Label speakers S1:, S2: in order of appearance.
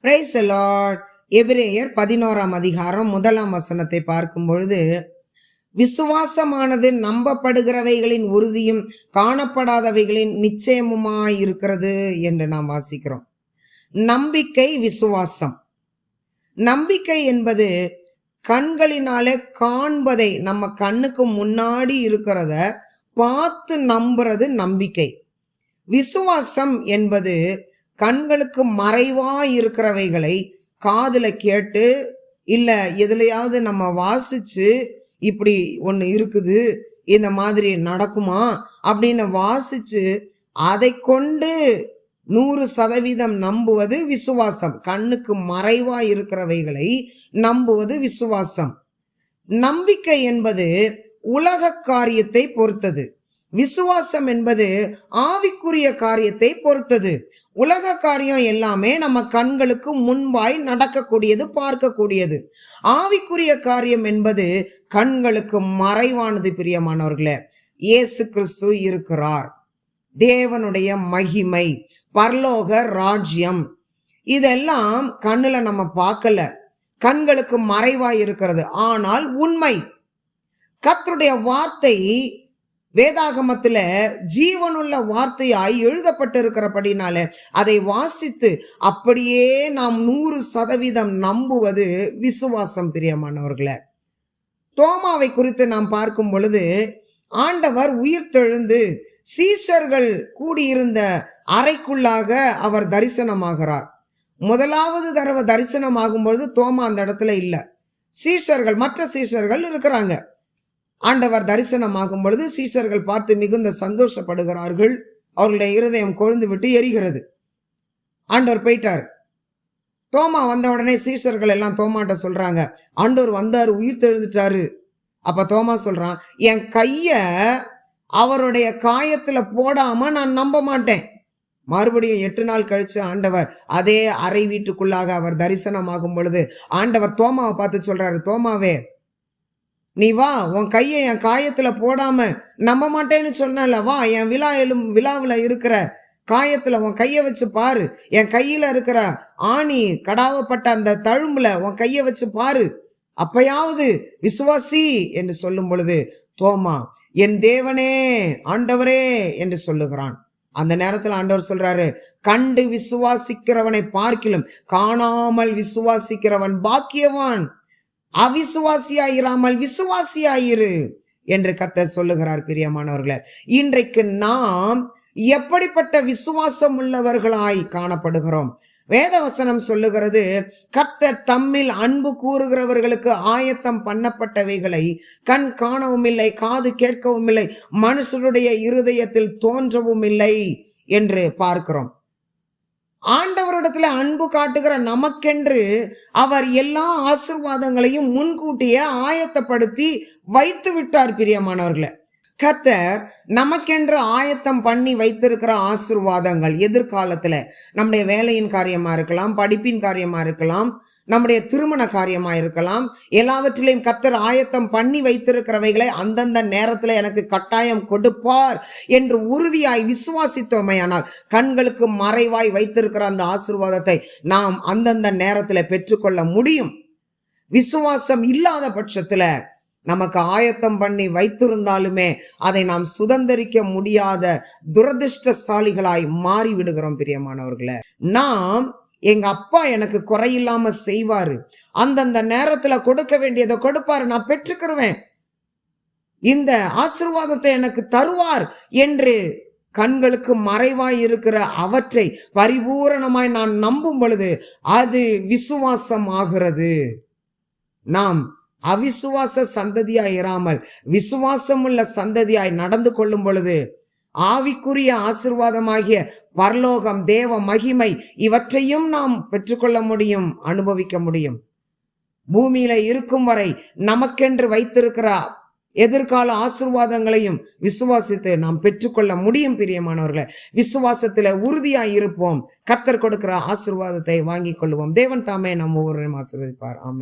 S1: Price Lord எபிரேயர் பதினோராம் அதிகாரம் முதலாம் வசனத்தை பார்க்கும் பொழுது விசுவாசமானது நம்பப்படுகிறவைகளின் உறுதியும் காணப்படாதவைகளின் நிச்சயமுமாய் இருக்கிறது என்று நாம் வாசிக்கிறோம். நம்பிக்கை விசுவாசம். நம்பிக்கை என்பது கண்களினாலே காண்பதை நம்ம கண்ணுக்கு முன்னாடி இருக்கிறத பார்த்து நம்புறது நம்பிக்கை. விசுவாசம் என்பது கண்களுக்கு மறைவாக இருக்கிறவைகளை காதில் கேட்டு இல்லை எதுலையாவது நம்ம வாசிச்சு இப்படி ஒன்று இருக்குது இந்த மாதிரி நடக்குமா அப்படின்னு வாசிச்சு அதை கொண்டு நூறு சதவீதம் நம்புவது விசுவாசம். கண்ணுக்கு மறைவாக இருக்கிறவைகளை நம்புவது விசுவாசம். நம்பிக்கை என்பது உலக காரியத்தை பொறுத்தது. விசுவாசம் என்பது ஆவிக்குரிய காரியத்தை பொறுத்தது. உலக காரியம் எல்லாமே நம்ம கண்களுக்கு முன்பாய் நடக்கக்கூடியது பார்க்கக்கூடியது. ஆவிக்குரிய காரியம் என்பது கண்களுக்கு மறைவானது பிரியமானவர்களே. இயேசு கிறிஸ்து இருக்கிறார். தேவனுடைய மகிமை பரலோக ராஜ்யம். இதெல்லாம் கண்ணுல நம்ம பார்க்கல. கண்களுக்கு மறைவாய் இருக்கிறது. ஆனால் உண்மை. கத்தருடைய வார்த்தை வேதாகமத்தில் ஜீவனுள்ள வார்த்தையாய் எழுதப்பட்டிருக்கிறபடினால அதை வாசித்து அப்படியே நாம் நூறு சதவீதம் நம்புவது விசுவாசம் பிரியமானவர்களை. தோமாவை குறித்து நாம் பார்க்கும் பொழுது ஆண்டவர் உயிர்த்தெழுந்து சீஷர்கள் கூடியிருந்த அறைக்குள்ளாக அவர் தரிசனமாகிறார். முதலாவது தடவை தரிசனமாகும் பொழுது தோமா அந்த இடத்துல இல்லை. சீஷர்கள் மற்ற சீஷர்கள் இருக்கிறாங்க. ஆண்டவர் தரிசனமாகும் பொழுது சீசர்கள் பார்த்து மிகுந்த சந்தோஷப்படுகிறார்கள். அவர்களுடைய இருதயம் கொழுந்து விட்டு எரிகிறது. ஆண்டவர் போயிட்டார். தோமா வந்த உடனே சீசர்கள் எல்லாம் தோமாட்ட சொல்றாங்க ஆண்டவர் வந்தார் உயிர் தெழுந்துட்டாரு. அப்ப தோமா சொல்றான் என் கைய அவருடைய காயத்துல போடாம நான் நம்ப மாட்டேன். மறுபடியும் எட்டு நாள் கழிச்சு ஆண்டவர் அதே அறை வீட்டுக்குள்ளாக அவர் தரிசனமாகும் பொழுது ஆண்டவர் தோமாவை பார்த்து சொல்றாரு தோமாவே நீ வா உன் கையை என் காயத்தில் போடாமல் நம்ப மாட்டேன்னு சொன்னல வா என் விழா எழும் விழாவில் இருக்கிற காயத்தில் உன் கையை வச்சு பாரு. என் கையில் இருக்கிற ஆணி கடாவப்பட்ட அந்த தழும்புல உன் கையை வச்சு பாரு. அப்பயாவது விசுவாசி என்று சொல்லும் பொழுது தோமா என் தேவனே ஆண்டவரே என்று சொல்லுகிறான். அந்த நேரத்தில் ஆண்டவர் சொல்றாரு கண்டு விசுவாசிக்கிறவனை பார்க்கிலும் காணாமல் விசுவாசிக்கிறவன் பாக்கியவான். அவிசுவாசியாயிராமல் விசுவாசியாயிரு என்று கத்தர் சொல்லுகிறார் பிரியமானவர்களே. இன்றைக்கு நாம் எப்படிப்பட்ட விசுவாசம் உள்ளவர்களாய் காணப்படுகிறோம்? வேதவசனம் சொல்லுகிறது கர்த்தர் தம்மில் அன்பு கூறுகிறவர்களுக்கு ஆயத்தம் பண்ணப்பட்டவைகளை கண் காணவும் இல்லை காது கேட்கவும் இல்லை மனுஷருடைய இருதயத்தில் தோன்றவும் இல்லை என்று பார்க்கிறோம். ஆண்டவரிடத்துல அன்பு காட்டுகிற நமக்கென்று அவர் எல்லா ஆசிர்வாதங்களையும் முன்கூட்டியே ஆயத்தப்படுத்தி வைத்து விட்டார் பிரியமானவர்களை. கத்தர் நமக்கென்று ஆயத்தம் பண்ணி வைத்திருக்கிற ஆசிர்வாதங்கள். எதிர்காலத்தில் நம்முடைய வேலையின் காரியமாக இருக்கலாம் படிப்பின் காரியமாக இருக்கலாம் நம்முடைய திருமண காரியமாக இருக்கலாம் எல்லாவற்றிலையும் கத்தர் ஆயத்தம் பண்ணி வைத்திருக்கிறவைகளை அந்தந்த நேரத்தில் எனக்கு கட்டாயம் கொடுப்பார் என்று உறுதியாய் விசுவாசித்தோமையானால் கண்களுக்கு மறைவாய் வைத்திருக்கிற அந்த ஆசிர்வாதத்தை நாம் அந்தந்த நேரத்தில் பெற்றுக்கொள்ள முடியும். விசுவாசம் இல்லாத பட்சத்தில் நமக்கு ஆயத்தம் பண்ணி வைத்திருந்தாலுமே அதை நாம் சுதந்திரிக்க முடியாத துரதிருஷ்டசாலிகளாய் மாறி விடுகிறோம் பிரியமானவர்களை. நாம் எங்க அப்பா எனக்கு குறையில்லாம செய்வாரு. அந்தந்த நேரத்துல கொடுக்க வேண்டியதை கொடுப்பாரு நான் பெற்றுக்கிருவேன். இந்த ஆசிர்வாதத்தை எனக்கு தருவார் என்று கண்களுக்கு மறைவாய் இருக்கிற அவற்றை பரிபூரணமாய் நான் நம்பும் பொழுது அது விசுவாசம் ஆகிறது நாம் அவிசுவாச சந்ததியாய் இராமல் விசுவாசமுள்ள சந்ததியாய் நடந்து கொள்ளும் பொழுது ஆவிக்குரிய ஆசிர்வாதமாகிய பரலோகம் தேவ மகிமை இவற்றையும் நாம் பெற்றுக்கொள்ள முடியும் அனுபவிக்க முடியும். பூமியில இருக்கும் வரை நமக்கென்று வைத்திருக்கிற எதிர்கால ஆசிர்வாதங்களையும் விசுவாசித்து நாம் பெற்றுக்கொள்ள முடியும் பிரியமானவர்களை. விசுவாசத்துல உறுதியாய் இருப்போம். கத்தர் கொடுக்கிற ஆசிர்வாதத்தை வாங்கி கொள்வோம் தேவன் தாமே நம்ம ஒவ்வொருவரையும் ஆசிர்வதிப்பார். ஆமே